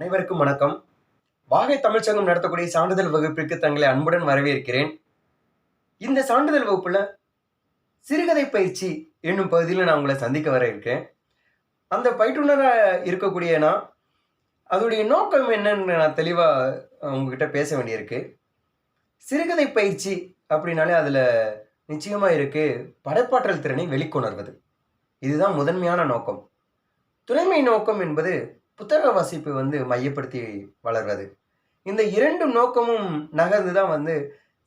அனைவருக்கும் வணக்கம். வாகை தமிழ்ச்சங்கம் நடத்தக்கூடிய சான்றிதழ் வகுப்பிற்கு தங்களை அன்புடன் வரவேற்கிறேன். இந்த சான்றிதழ் வகுப்புல சிறுகதை பயிற்சி என்னும் பகுதியில் நான் உங்களை சந்திக்க வர இருக்கேன். அந்த பயிற்றுனராக இருக்கக்கூடிய நான் அதோடைய நோக்கம் என்னன்னு நான் தெளிவாக உங்ககிட்ட பேச வேண்டியிருக்கு. சிறுகதை பயிற்சி அப்படின்னாலே அதில் நிச்சயமாக இருக்கு படைப்பாற்றல் திறனை வெளிக்கொணர்வது. இதுதான் முதன்மையான நோக்கம். துணைமை நோக்கம் என்பது புத்தக வாசிப்பு வந்து மையப்படுத்தி வளர்வது. இந்த இரண்டு நோக்கமும் நகர்ந்து தான் வந்து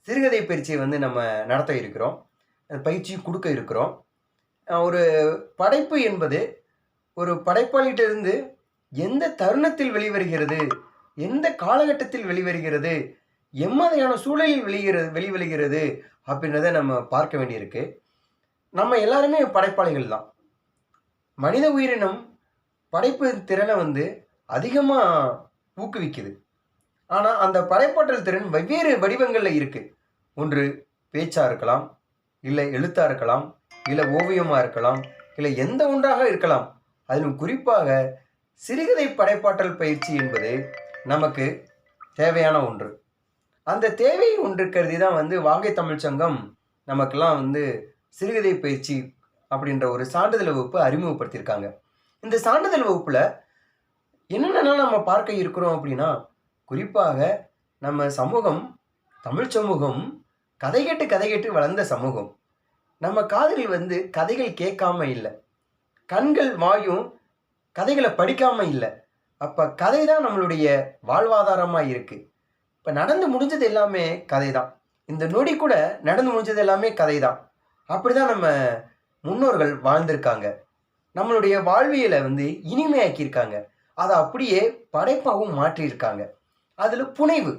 சிறுகதை பயிற்சியை வந்து நம்ம நடத்த இருக்கிறோம். பயிற்சியும் கொடுக்க இருக்கிறோம். ஒரு படைப்பு என்பது ஒரு படைப்பாளியிட்டிருந்து எந்த தருணத்தில் வெளிவருகிறது எந்த காலகட்டத்தில் வெளிவருகிறது எம்மாதிரியான சூழலில் வெளிகிறது வெளிவருகிறது அப்படின்றத நம்ம பார்க்க வேண்டியிருக்கு. நம்ம எல்லாருமே படைப்பாளிகள் தான். மனித உயிரினம் படைப்பு திறனை வந்து அதிகமாக ஊக்குவிக்குது. ஆனால் அந்த படைப்பாற்றல் திறன் வெவ்வேறு வடிவங்களில் இருக்குது ஒன்று பேச்சாக இருக்கலாம் இல்லை எழுத்தாக இருக்கலாம் இல்லை ஓவியமாக இருக்கலாம் இல்லை எந்த ஒன்றாக இருக்கலாம். அதிலும் குறிப்பாக சிறுகதை படைப்பாற்றல் பயிற்சி என்பது நமக்கு தேவையான ஒன்று. அந்த தேவை ஒன்று கருதி தான் வந்து வாகை தமிழ் சங்கம் நமக்கெல்லாம் வந்து சிறுகதை பயிற்சி அப்படின்ற ஒரு சான்றிதழ் வகுப்பு அறிமுகப்படுத்தியிருக்காங்க. இந்த சான்றிதழ் வகுப்பில் என்னென்னலாம் நம்ம பார்க்க இருக்கிறோம் அப்படின்னா குறிப்பாக நம்ம சமூகம் தமிழ் சமூகம் கதை கேட்டு கதை கேட்டு வளர்ந்த சமூகம். நம்ம காதலி வந்து கதைகள் கேட்காம இல்லை. கண்கள் வாயும் கதைகளை படிக்காம இல்லை. அப்போ கதை தான் நம்மளுடைய வாழ்வாதாரமாக இருக்குது இப்போ நடந்து முடிஞ்சது எல்லாமே கதை தான். இந்த நொடி கூட நடந்து முடிஞ்சது எல்லாமே கதை தான். அப்படிதான் நம்ம முன்னோர்கள் வாழ்ந்திருக்காங்க. நம்மளுடைய வாழ்வியலை வந்து இனிமையாக்கியிருக்காங்க. அதை அப்படியே படைப்பாகவும் மாற்றியிருக்காங்க. அதில் புனைவு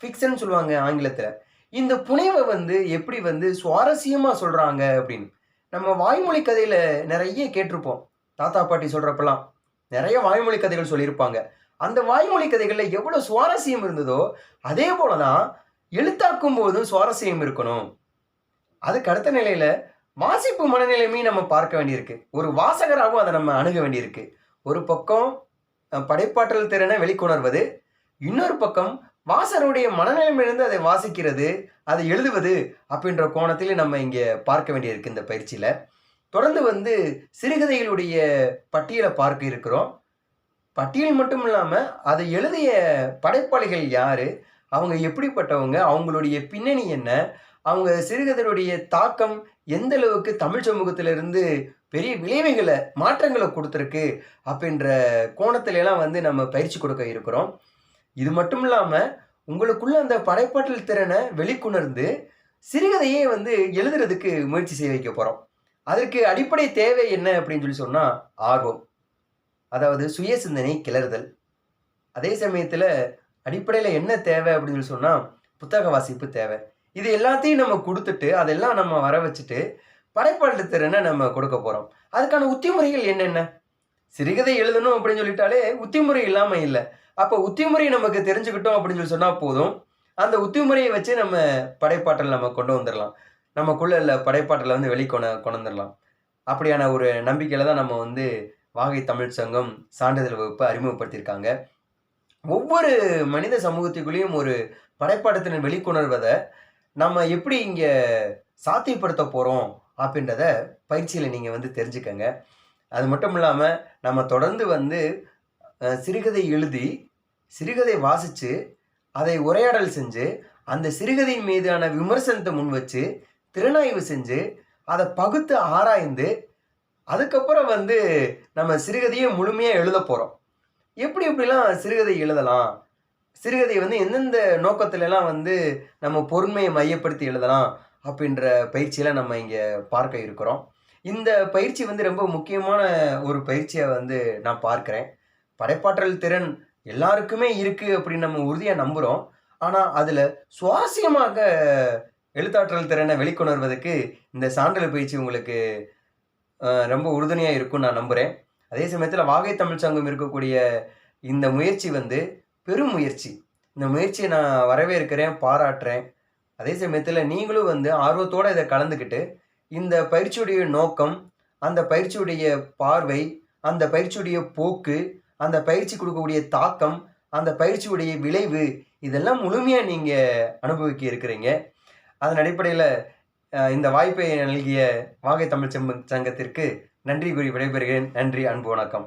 ஃபிக்ஷன் சொல்லுவாங்க ஆங்கிலத்தில். இந்த புனைவை வந்து எப்படி வந்து சுவாரஸ்யமாக சொல்கிறாங்க அப்படின்னு நம்ம வாய்மொழி கதையில் நிறைய கேட்டிருப்போம். தாத்தா பாட்டி சொல்கிறப்பெல்லாம் நிறைய வாய்மொழி கதைகள் சொல்லியிருப்பாங்க. அந்த வாய்மொழி கதைகளில் எவ்வளோ சுவாரஸ்யம் இருந்ததோ அதே போல தான் எழுத்தாக்கும் போதும் சுவாரஸ்யம் இருக்கணும். அதுக்கு அடுத்த நிலையில் வாசிப்பு மனநிலைமையும் நம்ம பார்க்க வேண்டியிருக்கு. ஒரு வாசகராகவும் அதை நம்ம அணுக வேண்டியிருக்கு. ஒரு பக்கம் படைப்பாற்றல் திறனை வெளிக்கொணர்வது இன்னொரு பக்கம் வாசகருடைய மனநிலைமையிலிருந்து அதை வாசிக்கிறது அதை எழுதுவது அப்படின்ற கோணத்தில் நம்ம இங்கே பார்க்க வேண்டியிருக்கு இந்த பயிற்சியில். தொடர்ந்து வந்து சிறுகதைகளுடைய பட்டியலை பார்க்க இருக்கிறோம். பட்டியல் மட்டும் இல்லாமல் அதை எழுதிய படைப்பாளிகள் யார்? அவங்க எப்படிப்பட்டவங்க? அவங்களுடைய பின்னணி என்ன? அவங்க சிறுகதையுடைய தாக்கம் எந்த அளவுக்கு தமிழ் சமூகத்திலிருந்து பெரிய விளைவுகளை மாற்றங்களை கொடுத்துருக்கு அப்படின்ற கோணத்துல எல்லாம் வந்து நம்ம பயிற்சி கொடுக்க இருக்கிறோம். இது மட்டும் இல்லாமல் உங்களுக்குள்ள அந்த படைப்பாற்றல் திறனை வெளிக்கொணர்ந்து சிறுகதையே வந்து எழுதுறதுக்கு முயற்சி செய்ய வைக்க போகிறோம் அதற்கு அடிப்படை தேவை என்ன அப்படின்னு சொல்லி சொன்னால் ஆர்வம். அதாவது சுய சிந்தனை கிளறுதல். அதே சமயத்தில் அடிப்படையில் என்ன தேவை அப்படின்னு சொல்லி சொன்னால் புத்தக வாசிப்பு தேவை. இது எல்லாத்தையும் நம்ம கொடுத்துட்டு அதெல்லாம் நம்ம வர வச்சுட்டு படைப்பாளர் திறனை நம்ம கொடுக்க போகிறோம் அதுக்கான உத்திமுறைகள் என்னென்ன? சிறுகதை எழுதணும் அப்படின்னு சொல்லிட்டாலே உத்திமுறை இல்லாமல் இல்லை. அப்போ உத்திமுறை நமக்கு தெரிஞ்சுக்கிட்டோம் அப்படின்னு சொல்லி சொன்னால் போதும். அந்த உத்திமுறையை வச்சு நம்ம படைப்பாற்றல் நம்ம கொண்டு வந்துடலாம் நமக்குள்ள இல்லை படைப்பாற்றலை வந்து வெளிக்கொண கொண்டு வந்துடலாம் அப்படியான ஒரு நம்பிக்கையில் தான் நம்ம வந்து வாகை தமிழ் சங்கம் சான்றிதழ் வகுப்பை அறிமுகப்படுத்தியிருக்காங்க. ஒவ்வொரு மனித சமூகத்துக்குள்ளேயும் ஒரு படைப்பாட்டத்தினை வெளிக்கொணர்வதை நம்ம எப்படி இங்கே சாத்தியப்படுத்த போகிறோம் அப்படின்றத பயிற்சியில் நீங்கள் வந்து தெரிஞ்சுக்கங்க. அது மட்டும் இல்லாமல் நம்ம தொடர்ந்து வந்து சிறுகதை எழுதி சிறுகதை வாசித்து அதை உரையாடல் செஞ்சு அந்த சிறுகதையின் மீதான விமர்சனத்தை முன் வச்சு திறனாய்வு செஞ்சு அதை பகுத்து ஆராய்ந்து அதுக்கப்புறம் வந்து நம்ம சிறுகதையை முழுமையாக எழுத போகிறோம் எப்படி எப்படிலாம் சிறுகதை எழுதலாம்? சிறுகதை வந்து எந்தெந்த நோக்கத்துலலாம் வந்து நம்ம பொறுமையை மையப்படுத்தி எழுதலாம் அப்படின்ற பயிற்சியில் நம்ம இங்கே பார்க்க இருக்கிறோம். இந்த பயிற்சி வந்து ரொம்ப முக்கியமான ஒரு பயிற்சியை வந்து நான் பார்க்குறேன். படைப்பாற்றல் திறன் எல்லாருக்குமே இருக்குது அப்படின்னு நம்ம உறுதியாக நம்புகிறோம் ஆனால் அதில் சுவாரஸ்யமாக எழுத்தாற்றல் திறனை வெளிக்கொணர்வதற்கு இந்த சான்றல் பயிற்சி உங்களுக்கு ரொம்ப உறுதுணையாக இருக்கும்னு நான் நம்புகிறேன் அதே சமயத்தில் வாகை தமிழ் சங்கம் இருக்கக்கூடிய இந்த முயற்சி வந்து பெரும் முயற்சி. இந்த முயற்சியை நான் வரவேற்கிறேன் பாராட்டுறேன். அதே சமயத்தில் நீங்களும் வந்து ஆர்வத்தோடு இதை கலந்துக்கிட்டு இந்த பயிற்சியுடைய நோக்கம் அந்த பயிற்சியுடைய பார்வை அந்த பயிற்சியுடைய போக்கு அந்த பயிற்சி கொடுக்கக்கூடிய தாக்கம் அந்த பயிற்சியுடைய விளைவு இதெல்லாம் முழுமையாக நீங்கள் அனுபவிக்க இருக்கிறீங்க. அதன் அடிப்படையில் இந்த வாய்ப்பை நல்கிய வாகை தமிழ் செம்பு சங்கத்திற்கு நன்றி கூறி விடைபெறுகிறேன். நன்றி அன்பு வணக்கம்.